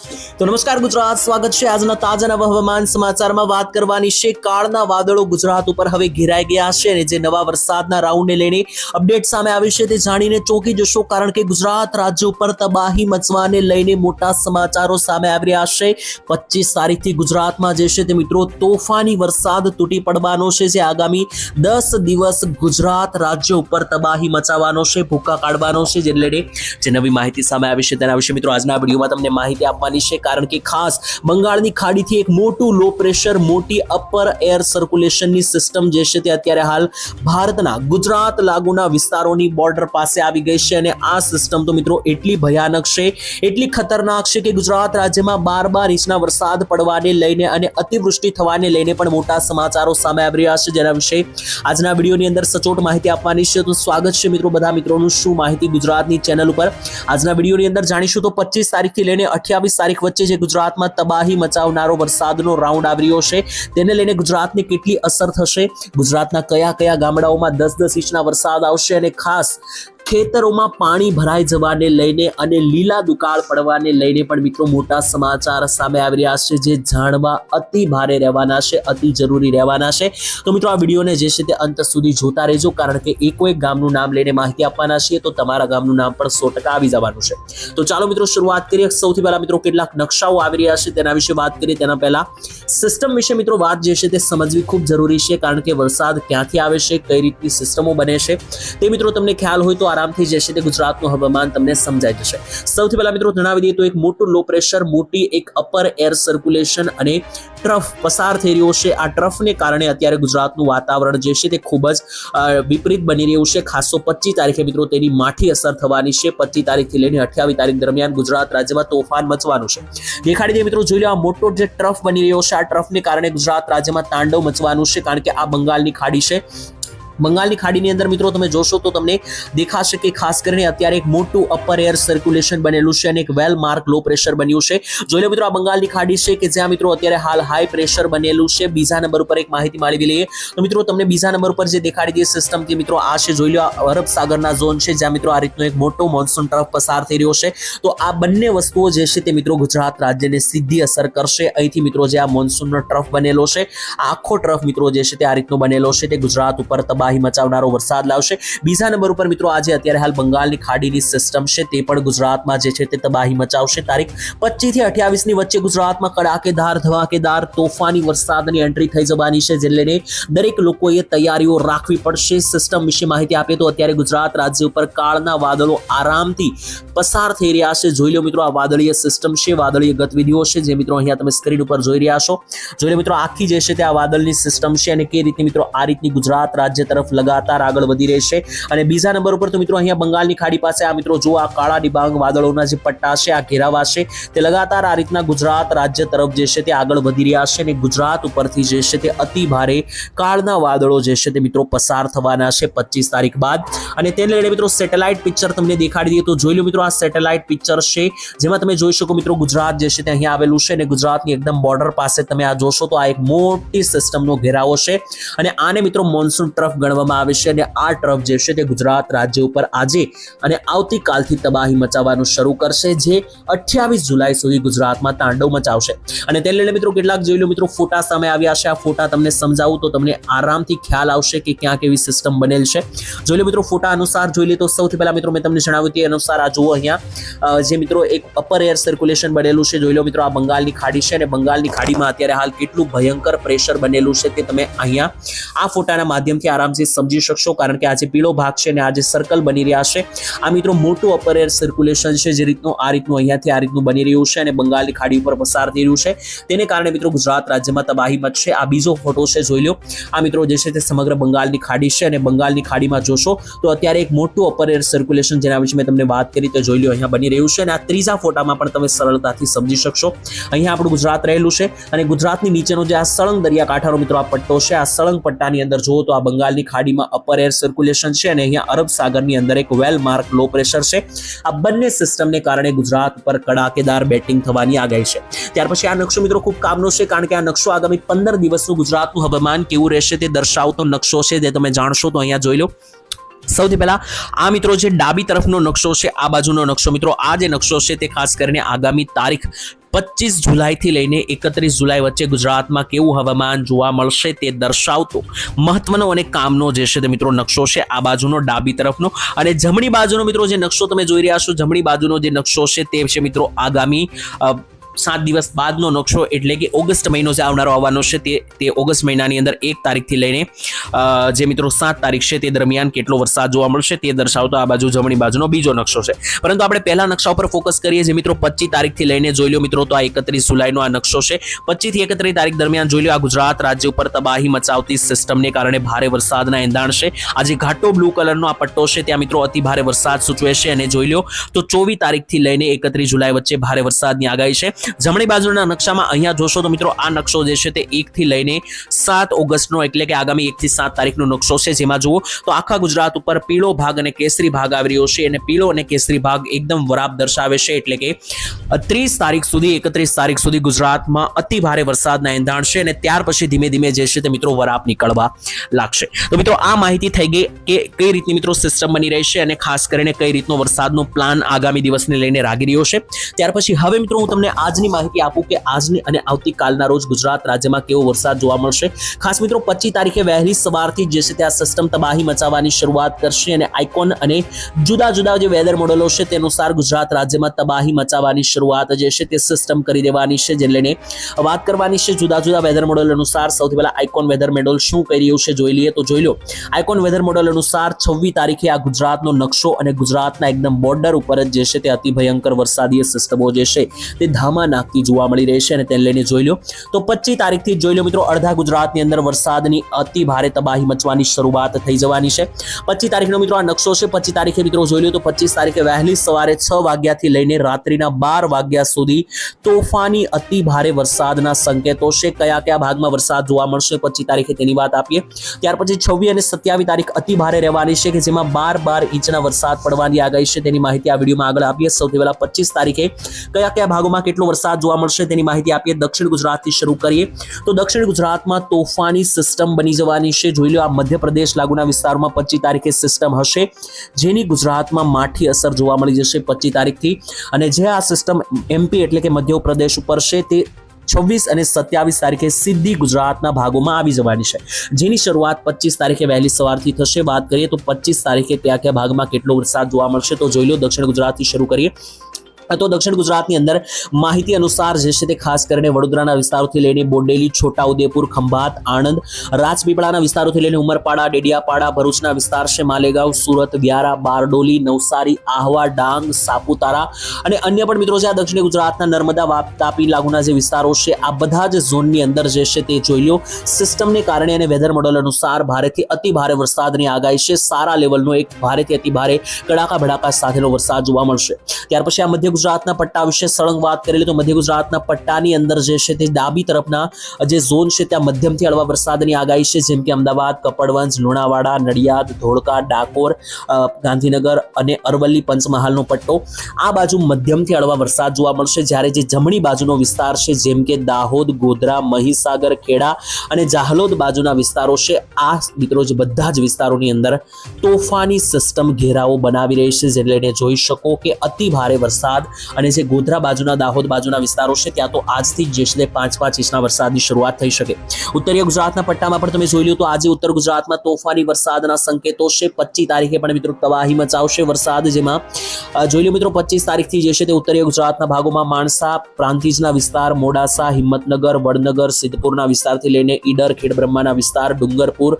તો નમસ્કાર ગુજરાત, સ્વાગત છે આજના તાજા નવા હવામાન સમાચારમાં વાત કરવાની છે. કાળના વાદળો ગુજરાત ઉપર હવે ઘેરાઈ ગયા છે અને જે નવા વરસાદના રાઉન્ડને લઈને અપડેટ સામે આવી છે તે જાણીને ચોંકી જશો કારણ કે ગુજરાત રાજ્ય ઉપર તબાહી મચવાને લઈને મોટા સમાચારો સામે આવી રહ્યા છે. પચીસ તારીખથી ગુજરાતમાં જે છે તે મિત્રો તોફાની વરસાદ તૂટી પડવાનો છે જે આગામી દસ દિવસ ગુજરાત રાજ્ય ઉપર તબાહી મચાવવાનો છે ભૂકા કાઢવાનો છે. જે લઈને જે નવી માહિતી સામે આવી છે તેના વિશે મિત્રો આજના વિડીયોમાં તમને માહિતી આપવાની છે કારણ કે ખાસ બંગાળની ખાડીથી એક મોટું લો પ્રેશર મોટી અપર એર સર્ક્યુલેશનની સિસ્ટમ જે છે તે અત્યારે હાલ ભારતના ગુજરાત લાગુના વિસ્તારોની બોર્ડર પાસે આવી ગઈ છે અને આ સિસ્ટમ તો મિત્રો એટલી ભયાનક છે, એટલી ખતરનાક છે કે ગુજરાત રાજ્યમાં બાર બાર ઇંચના વરસાદ પડવાને લઈને અને અતિવૃષ્ટિ થવાને લઈને પણ મોટા સમાચારો સામે આવી રહ્યા છે જેના વિશે આજના વિડીયોની અંદર સચોટ માહિતી આપવાની છે. તો સ્વાગત છે મિત્રો બધા મિત્રોનું. શું માહિતી ગુજરાતની ચેનલ ઉપર? આજના વિડીયોની અંદર જાણીશું તો પચીસ તારીખથી લઈને અઠ્યાવીસ તારીખ વચ્ચે જે ગુજરાતમાં તબાહી મચાવનારો વરસાદનો રાઉન્ડ આવી રહ્યો છે, તેને લઈને ગુજરાતને કેટલી અસર થશે? ગુજરાતના કયા કયા ગામડાઓમાં દસ દસ ઇંચના વરસાદ આવશે? અને ખાસ ખેતરોમાં પાણી ભરાઈ જવાને લઈને અને લીલા દુકાળ પડવાને લઈને પણ મિત્રો મોટા સમાચાર સામે આવી રહ્યા છે જે જાણવા અતિ ભારે રહેવાના છે, અતિ જરૂરી રહેવાના છે. તો મિત્રો આ વિડીયોને જે છે તે અંત સુધી જોતા રહેજો કારણ કે એકો એક ગામનું નામ લઈને માહિતી આપવાના છીએ તો તમારા ગામનું નામ પણ સો આવી જવાનું છે. તો ચાલો મિત્રો શરૂઆત કરીએ. સૌથી પહેલા મિત્રો કેટલાક નકશાઓ આવી રહ્યા છે તેના વિશે વાત કરીએ. તેના પહેલા સિસ્ટમ વિશે મિત્રો વાત જે છે તે સમજવી ખૂબ જરૂરી છે કારણ કે વરસાદ ક્યાંથી આવે છે, કઈ રીતની સિસ્ટમો બને છે તે મિત્રો તમને ખ્યાલ હોય તો આરામથી જે છે તે ગુજરાતનું હવામાન તમને સમજાઈ જશે. સૌથી પહેલા મિત્રો જણાવી દઈએ તો એક મોટું લો પ્રેશર મોટી એક અપર એર સર્ક્યુલેશન અને ટ્રફ પસાર થઈ રહ્યો છે. આ ટ્રફને કારણે અત્યારે ગુજરાતનું વાતાવરણ જે છે તે ખૂબ જ વિપરીત બની રહ્યું છે. ખાસો પચીસ તારીખે મિત્રો તેની માઠી અસર થવાની છે. પચીસ તારીખથી લઈને અઠ્યાવીસ તારીખ દરમિયાન ગુજરાત રાજ્યમાં તોફાન મચવાનું છે. દેખાડી દે મિત્રો, જોઈ લો આ મોટો જે ટ્રફ બની રહ્યો છે. આ ટ્રફને કારણે ગુજરાત રાજ્યમાં તાંડવ મચવાનું છે કારણ કે આ બંગાળની ખાડી છે. બંગાળની ખાડીની અંદર મિત્રો તમે જોશો તો તમને દેખાશે કે ખાસ કરીને અત્યારે એક મોટું અપર એર સર્ક્યુલેશન બનેલું છે અને એક વેલ માર્ક લો પ્રેશર બન્યું છે. જોઈ લો મિત્રો આ બંગાળની ખાડી છે કે જ્યાં મિત્રો અત્યારે હાલ હાઈ પ્રેશર બનેલું છે. બીજા નંબર ઉપર એક માહિતી માળી લઈએ. તો મિત્રો તમને બીજા નંબર ઉપર જે દેખાડી દઈએ સિસ્ટમ કે મિત્રો આ છે. જોઈ લો અરબ સાગરના ઝોન છે જ્યાં મિત્રો આ રીતનો એક મોટો મોન્સૂન તરફ પસાર થઈ રહ્યો છે. તો આ બંને વસ્તુઓ જે છે તે મિત્રો ગુજરાત રાજ્યને સીધી અસર કરશે. અહીંથી મિત્રો જે આ મોન્સૂનનો ટ્રફ બનેલો છે, આખો ટ્રફ મિત્રો જે છે તે આ રીતનો બનેલો છે તે ગુજરાત ઉપર તબાહી મચાવનારો વરસાદ લાવશે. બીજા નંબર ઉપર મિત્રો આજે અત્યારે હાલ બંગાળની ખાડીની સિસ્ટમ છે તે પણ ગુજરાતમાં જે છે તે તબાહી મચાવશે. તારીખ પચીસથી અઠ્યાવીસની વચ્ચે ગુજરાતમાં કડાકેદાર ધમાકેદાર, તોફાની વરસાદની એન્ટ્રી થઈ જવાની છે જે લઈને દરેક લોકોએ તૈયારીઓ રાખવી પડશે. સિસ્ટમ વિશે માહિતી આપીએ તો અત્યારે ગુજરાત રાજ્ય ઉપર કાળના વાદળો આરામથી પસાર થઈ રહ્યા છે. જોઈ લો મિત્રો આ વાદળીય સિસ્ટમ છે, વાદળીય ગતિવિધિઓ છે, જે મિત્રો અહીંયા તમે સ્ક્રીન ઉપર જોઈ રહ્યા છો. જોઈ લો મિત્રો આખી જે છે તે આ વાદળની સિસ્ટમ છે અને કઈ રીતે મિત્રો આ રીતની ગુજરાત રાજ્ય તરફ લગાતાર આગળ વધી રહેશે અને બીજા નંબર ઉપર તો મિત્રો અહીંયા બંગાળની ખાડી પાસે આ મિત્રો જો આ કાળા ડિબાંગ વાદળોના જે પટ્ટા છે, આ ઘેરાવા છે, તે લગાતાર આ રીતના ગુજરાત રાજ્ય તરફ જે છે તે આગળ વધી રહ્યા છે અને ગુજરાત ઉપરથી જે છે તે અતિ ભારે કાળના વાદળો જે છે તે મિત્રો પસાર થવાના છે પચીસ તારીખ બાદ. અને તેને લઈને મિત્રો સેટેલાઇટ પિક્ચર તમને દેખાડી દઈએ તો જોઈ લો મિત્રો આ સેટેલાઇટ પિક્ચર છે, જેમાં તમે જોઈ શકો મિત્રો ગુજરાત જે છે તે અહીંયા આવેલું છે અને ગુજરાતની એકદમ બોર્ડર પાસે તમે આ જોશો તો આ એક મોટી સિસ્ટમનો ઘેરાવો છે. અને આને મિત્રો મોન્સૂન ગણવામાં આવે છે અને આ ટ્રફ જે છે તે ગુજરાત રાજ્ય ઉપર આજે અને આવતીકાલથી તબાહી મચાવવાનું શરૂ કરશે, જે અઠ્યાવીસ જુલાઈ સુધી ગુજરાતમાં તાંડવ મચાવશે. અને તેને લઈને મિત્રો કેટલાક જોઈ લો, મિત્રો ફોટા સામે આવ્યા છે. આ ફોટા તમને સમજાવું તો તમને આરામથી ખ્યાલ આવશે કે ક્યાં કેવી સિસ્ટમ બનેલ છે. જોઈ લો, મિત્રો ફોટા અનુસાર જોઈ લે તો સૌથી પહેલા મિત્રો મેં તમને જણાવ્યું તે અનુસાર આ જુઓ અહીંયા જે મિત્રો એક અપર એર સર્ક્યુલેશન બનેલું છે. જોઈ લો, મિત્રો આ બંગાળની ખાડી છે અને બંગાળની ખાડીમાં અત્યારે હાલ કેટલું ભયંકર પ્રેશર બનેલું છે તે તમે અહીંયા આ ફોટાના માધ્યમથી આરામથી સમજી શકશો, કારણ કે આ પીળો ભાગ છે અને આ સર્કલ બની રહ્યા છે, આ મિત્રો મોટું અપર એર સર્ક્યુલેશન છે, જે રીતનું આ રીતનું અહીંયાથી આ રીતનું બની રહ્યું છે અને બંગાળની ખાડી ઉપર પસાર થઈ રહ્યું છે. તેને કારણે મિત્રો ગુજરાત રાજ્યમાં તબાહી મચશે. આ બીજો ફોટો છે, જોઈ લો આ મિત્રો જે છે તે સમગ્ર બંગાળની ખાડી છે અને બંગાળની ખાડીમાં જોશો તો અત્યારે એક મોટું અપર એર સર્ક્યુલેશન જેના વિશે મેં તમને વાત કરી તો જોઈ લો અહીંયા બની રહ્યું છે અને આ ત્રીજા ફોટામાં પણ તમે સરળતાથી સમજી શકશો. અહીંયા આપણું ગુજરાત રહેલું છે અને ગુજરાતની નીચેનો જે આ સળંગ દરિયાકાંઠાનો મિત્રો આ પટ્ટો છે, આ સળંગ પટ્ટાની અંદર જુઓ તો આ બંગાળની ખાડીમાં અપર એર સર્ક્યુલેશન છે અને અહીંયા અરબ સાગરની અંદર એક વેલ માર્ક લો પ્રેશર છે. આ બંને સિસ્ટમને કારણે ગુજરાત પર કડાકેદાર બેટિંગ થવાની આગાહી છે. ત્યાર પછી આ નકશો મિત્રો ખૂબ કામનો છે કારણ કે આ નકશો આગામી પંદર દિવસનું ગુજરાતનું હવામાન કેવું રહેશે તે દર્શાવતો નકશો છે જે તમે જાણશો તો અહીંયા જોઈ લો. સૌથી પહેલા આ મિત્રો જે ડાબી તરફનો નકશો છે, આ બાજુનો નકશો મિત્રો, આ જે નકશો છે તે ખાસ કરીને આગામી તારીખ પચીસ જુલાઈથી લઈને એકત્રીસ જુલાઈ વચ્ચે ગુજરાતમાં કેવું હવામાન જોવા મળશે તે દર્શાવતો મહત્વનો અને કામનો જે છે તે મિત્રો નકશો છે આ બાજુનો ડાબી તરફનો. અને જમણી બાજુનો મિત્રો જે નકશો તમે જોઈ રહ્યા છો, જમણી બાજુનો જે નકશો છે તે છે મિત્રો આગામી સાત દિવસ બાદનો નકશો એટલે કે ઓગસ્ટ મહિનો જે આવનારો આવવાનો છે તે તે ઓગસ્ટ મહિનાની અંદર એક તારીખથી લઈને જે મિત્રો સાત તારીખ છે તે દરમિયાન કેટલો વરસાદ જોવા મળશે તે દર્શાવતો આ બાજુ જમણી બાજુનો બીજો નકશો છે. પરંતુ આપણે પહેલા નકશા ઉપર ફોકસ કરીએ જે મિત્રો પચીસ તારીખથી લઈને જોઈ લો મિત્રો તો આ એકત્રીસ જુલાઈનો આ નકશો છે. પચીસથી એકત્રીસ તારીખ દરમિયાન જોઈ લો આ ગુજરાત રાજ્ય ઉપર તબાહી મચાવતી સિસ્ટમને કારણે ભારે વરસાદના એંધાણ છે. આ જે ઘાટો બ્લુ કલરનો આ પટ્ટો છે ત્યાં મિત્રો અતિ ભારે વરસાદ સૂચવે છે અને જોઈ લો તો ચોવીસ તારીખથી લઈને એકત્રીસ જુલાઈ વચ્ચે ભારે વરસાદની આગાહી છે. જમણી બાજુના નકશામાં અહીંયા જોશો તો મિત્રો આ નકશો જે છે તે એકથી લઈને સાત ઓગસ્ટનો એટલે કે આગામી એકથી સાત તારીખનો નકશો છે. જેમાં જુઓ તો આખા ગુજરાત ઉપર પીળો ભાગ અને કેસરી ભાગ આવી રહ્યો છે અને પીળો અને કેસરી ભાગ એકદમ વરાપ દર્શાવે છે એટલે કે ત્રીસ તારીખ સુધી, એકત્રીસ તારીખ સુધી ગુજરાતમાં અતિ ભારે વરસાદના એંધાણ છે અને ત્યાર પછી ધીમે ધીમે જે છે તે મિત્રો વરાપ નીકળવા લાગશે. તો મિત્રો આ માહિતી થઈ ગઈ કે કઈ રીતની મિત્રો સિસ્ટમ બની રહી છે અને ખાસ કરીને કઈ રીતનો વરસાદનો પ્લાન આગામી દિવસને લઈને રાગી રહ્યો છે. ત્યાર પછી હવે મિત્રો હું તમને આજની માહિતી આપું કે આજની અને આવતીકાલના રોજ ગુજરાત રાજ્યમાં કેવો વરસાદ જોવા મળશે? ખાસ મિત્રો, પચીસ તારીખે વહેલી સવારથી જે છે તે આ સિસ્ટમ તબાહી મચાવવાની શરૂઆત કરશે અને આઇકોન અને જુદા જુદા જે વેધર મોડેલો છે તે અનુસાર ગુજરાત રાજ્યમાં તબાહી મચાવવાની શરૂઆત જે છે તે સિસ્ટમ કરી દેવાની છે, જેને લઈને વાત કરવાની છે જુદા જુદા વેધર મોડેલ અનુસાર. સૌથી પહેલા આઇકોન વેધર મોડેલ શું કરી રહ્યું છે જોઈ લઈએ. તો જોઈ લો આઇકોન વેધર મોડેલ અનુસાર છવ્વીસ તારીખે આ ગુજરાતનો નકશો અને ગુજરાતના એકદમ બોર્ડર ઉપર જ જે છે તે અતિ ભયંકર વરસાદીય સિસ્ટમો જે છે તે ધામા નાખતી જોવા મળી રહી છે અને તેને લઈને જોઈ લો. તો પચીસ તારીખથી જોઈ લો મિત્રો, અડધા ગુજરાતની અંદર વરસાદની અતિ ભારે તબાહી મચવાની શરૂઆત થઈ જવાની છે. પચીસ તારીખનો મિત્રો આ નકશો છે. પચીસ તારીખે મિત્રો જોઈ લો તો પચીસ તારીખે વહેલી સવારે છ વાગ્યાથી લઈને રાત્રિના બાર વાગ્યા સુધી તોફાની અતિ ભારે વરસાદના સંકેતો છે. કયા કયા ભાગમાં વરસાદ જોવા મળશે પચીસ તારીખે તેની વાત આપીએ. ત્યાર પછી છવ્વીસ અને સત્યાવીસ તારીખ અતિ ભારે રહેવાની છે કે જેમાં બાર બાર ઇંચના વરસાદ પડવાની આગાહી છે. તેની માહિતી આ વિડીયોમાં આગળ આપીએ. સૌથી પહેલા પચીસ તારીખે કયા કયા ભાગોમાં કેટલો વરસાદ જોવા મળશે, તેની માહિતી આપીએ. દક્ષિણ ગુજરાતથી શરૂ કરીએ. તો દક્ષિણ ગુજરાતમાં તોફાની સિસ્ટમ બની જવાની છે. જોઈ લો આ મધ્યપ્રદેશ લાગુના વિસ્તારમાં પચીસ તારીખે સિસ્ટમ હશે, જેની ગુજરાતમાં માઠી અસર જોવા મળી જશે પચીસ તારીખથી. અને જે આ સિસ્ટમ એમપી એટલે કે મધ્યપ્રદેશ ઉપર છે, તે છવ્વીસ અને સત્યાવીસ તારીખે સીધી ગુજરાતના ભાગોમાં આવી જવાની છે. જેની શરૂઆત પચીસ તારીખે વહેલી સવારથી થશે. વાત કરીએ તો પચીસ તારીખે કયા કયા ભાગમાં કેટલો વરસાદ જોવા મળશે, તો જોઈ લો દક્ષિણ ગુજરાતથી શરૂ કરીએ. તો દક્ષિણ ગુજરાતની અંદર માહિતી અનુસાર જે છે તે ખાસ કરીને વડોદરાના વિસ્તારોથી લઈને બોડેલી, છોટાઉદેપુર, ખંભાત, આણંદ, રાજપીપળાના વિસ્તારોથી લઈને ઉમરપાડા, ડેડિયાપાડા, ભરૂચના વિસ્તાર છે માલેગાંવ, સુરત, વ્યારા, બારડોલી, નવસારી, આહવા, ડાંગ, સાપુતારા અને અન્ય પણ મિત્રો છે આ દક્ષિણ ગુજરાતના નર્મદા, વાપ, તાપી લાગુના જે વિસ્તારો છે, આ બધા જ ઝોનની અંદર જે છે તે જોઈ લો સિસ્ટમને કારણે અને વેધર મોડલ અનુસાર ભારેથી અતિ ભારે વરસાદની આગાહી છે. સારા લેવલનો એક ભારેથી અતિ ભારે કડાકા ભડાકા સાથેનો વરસાદ જોવા મળશે. ત્યાર પછી આ મધ્ય ગુજરાતના પટ્ટા વિશે સળંગ વાત કરેલી તો મધ્ય ગુજરાતના પટ્ટાની અંદર જે છે તે ડાબી તરફના જે ઝોન છે ત્યાં મધ્યમથી હળવા વરસાદની આગાહી છે, જેમ કે અમદાવાદ, કપડવંજ, લુણાવાડા, નડિયાદ, ધોળકા, ડાકોર ગાંધીનગર અને અરવલ્લી પંચમહાલનો પટ્ટો. આ બાજુ મધ્યમથી હળવા વરસાદ જોવા મળશે. જ્યારે જે જમણી બાજુનો વિસ્તાર છે, જેમ કે દાહોદ, ગોધરા, મહીસાગર, ખેડા અને જાહલોદ બાજુના વિસ્તારો છે, આ મિત્રો જે બધા જ વિસ્તારોની અંદર તોફાની સિસ્ટમ ઘેરાવો બનાવી રહી છે. જેને લઈને જોઈ શકો કે અતિ ભારે વરસાદ અને જે ગોધરા બાજુના દાહોદ બાજુના વિસ્તારો છે, ત્યાં તો આજથી જ જે પાંચ પાંચ ઇંચના વરસાદની શરૂઆત થઈ શકે. ઉત્તરીય ગુજરાતના પટ્ટામાં પણ તમે જોઈ લો તો આજે ઉત્તર ગુજરાતમાં તોફાની વરસાદના સંકેતો છે. પચીસ તારીખે પણ મિત્રો તબાહી મચાવશે વરસાદ જેમાં. જોઈ લો મિત્રો પચીસ તારીખથી જે છે તે ઉત્તરીય ગુજરાતના ભાગોમાં માણસા, પ્રાંતિજના વિસ્તાર, મોડાસા, હિંમતનગર, વડનગર, સિદ્ધપુરના વિસ્તારથી લઈને ઈડર, ખેડબ્રહ્માના વિસ્તાર, ડુંગરપુર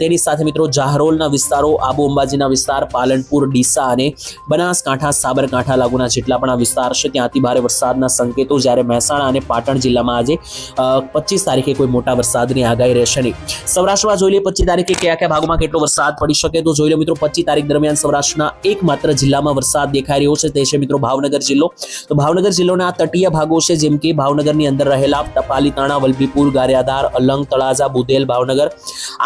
તેની સાથે મિત્રો જાહરોલના વિસ્તારો, આબુ અંબાજીના વિસ્તાર, પાલનપુર, ડીસા અને બનાસકાંઠા, સાબરકાંઠા લાગુના જેટલા પણ આ વિસ્તાર છે. ત્યાં ભારે વરસાદના સંકેતો જ્યારે મહેસાણા અને પાટણ જિલ્લામાં આજે પચીસ તારીખે કોઈ મોટા વરસાદની આગાહી રહેશે નહીં. સૌરાષ્ટ્રમાં જોઈ લઈએ પચીસ તારીખે કયા કયા ભાગોમાં કેટલો વરસાદ પડી શકે? તો જોઈ લો મિત્રો, પચીસ તારીખ દરમિયાન સૌરાષ્ટ્રના એકમાત્ર જિલ્લામાં વરસાદ દેખાઈ રહ્યો છે. તે છે મિત્રો ભાવનગર જિલ્લો. તો ભાવનગર જિલ્લોના તટીય ભાગો છે, જેમ કે ભાવનગરની અંદર રહેલા ટપાલીતાણા વલભીપુર, ગારિયાધાર, અલંગ, તળાજા, બુદેલ, ભાવનગર.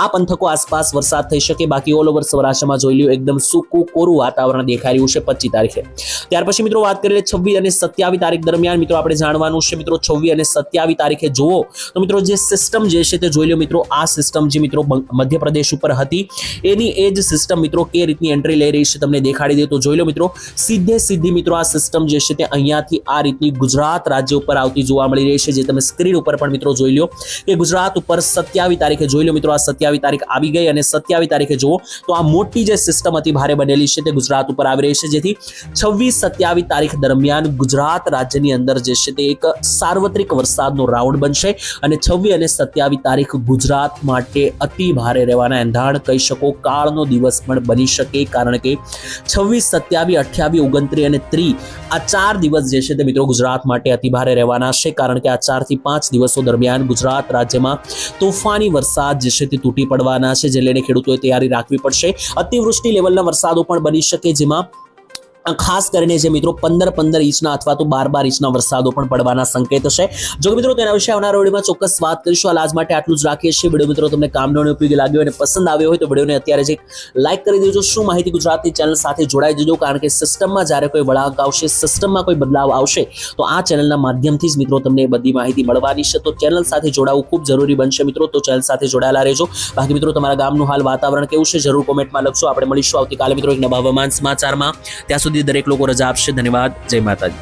આ પંથકો આસપાસ વરસાદ થઈ શકે. બાકી ઓલ ઓવર સૌરાષ્ટ્રમાં જોઈ લ્યો, એકદમ સૂકું કોરું વાતાવરણ દેખાઈ રહ્યું છે પચીસ તારીખે. ત્યાર પછી મિત્રો વાત કરીએ છવ્વીસ અને સત્યાવીસ તારીખ દરમિયાન, મિત્રો, આપણે જાણવાનું છે, મિત્રો, છવ્વીસ અને સત્યાવીસ તારીખે જુઓ, તો મિત્રો, જે સિસ્ટમ જે છે તે જોઈ લો, મિત્રો, આ સિસ્ટમ જે, મિત્રો મધ્યપ્રદેશ ઉપર હતી, એની એ જ સિસ્ટમ મિત્રો, કે રીતની એન્ટ્રી લઈ રહી છે તમને દેખાડી દે તો જોઈ લો, મિત્રો, સીધે સીધી, મિત્રો, આ સિસ્ટમ જે છે તે અહીંયાથી આ રીતની ગુજરાત રાજ્ય ઉપર આવતી જોવા મળી રહી છે, જે તમે સ્ક્રીન ઉપર પણ, મિત્રો, જોઈ લો, કે ગુજરાત ઉપર સત્યાવીસ તારીખે જોઈ લો, મિત્રો, આ સત્યાવીસ તારીખ આવી ગઈ અને સત્યાવીસ તારીખે જુઓ, તો આ મોટી જે સિસ્ટમ હતી, ભારે બનેલી છે તે ગુજરાત ઉપર આવી રહી છે, જેથી છવ્વીસ સત્યાવીસ તારીખ દરમિયાન ગુજરાત રાજ્યની અંદર જે છે તે એક સાર્વત્રિક વરસાદનો રાઉન્ડ બનશે અને છવ્વીસ અને સત્યાવીસ તારીખ ગુજરાત માટે અતિ ભારે રહેવાના એંધાણ કહી શકો. કાળનો દિવસ પણ બની શકે કારણ કે છવ્વીસ, સત્યાવીસ, અઠ્યાવીસ, ઓગણત્રીસ અને ત્રીસ આ ચાર દિવસ જે છે તે મિત્રો ગુજરાત માટે અતિ ભારે રહેવાના છે કારણ કે આ ચારથી પાંચ દિવસો દરમિયાન ગુજરાત રાજ્યમાં તોફાની વરસાદ જે છે તે તૂટી પડવાના છે, જે લઈને ખેડૂતોએ તૈયારી રાખવી પડશે. અતિવૃષ્ટિ લેવલના વરસાદો પણ બની શકે જેમાં ખાસ કરીને જે મિત્રો પંદર પંદર ઇંચના અથવા તો બાર બાર ઇંચના વરસાદો પણ પડવાના સંકેત છે. જો મિત્રો તેના વિશે આવનારા વિડીયોમાં ચોક્કસ વાત કરીશું. હાલ આજ માટે આટલું જ રાખીએ છીએ. વીડિયો મિત્રો તમને કામનો ઉપયોગી લાગ્યો અને પસંદ આવ્યો હોય તો વિડીયોને અત્યારે જે લાઇક કરી દેજો. શું માહિતી ગુજરાતની ચેનલ સાથે જોડાઈ દેજો કારણ કે સિસ્ટમમાં જ્યારે કોઈ વળાંક આવશે, સિસ્ટમમાં કોઈ બદલાવ આવશે, તો આ ચેનલના માધ્યમથી જ મિત્રો તમને બધી માહિતી મળવાની છે. તો ચેનલ સાથે જોડાવું ખૂબ જરૂરી બનશે મિત્રો. તો ચેનલ સાથે જોડાયેલા રહેજો. બાકી મિત્રો તમારા ગામનું હાલ વાતાવરણ કેવું છે? જરૂર કોમેન્ટમાં લખશો આપણે મળીશું આવતીકાલે મિત્રો એક નવા હવામાન સમાચારમાં. ત્યાં સુધી દરેક લોકો રજા આપશે. ધન્યવાદ. જય માતાજી.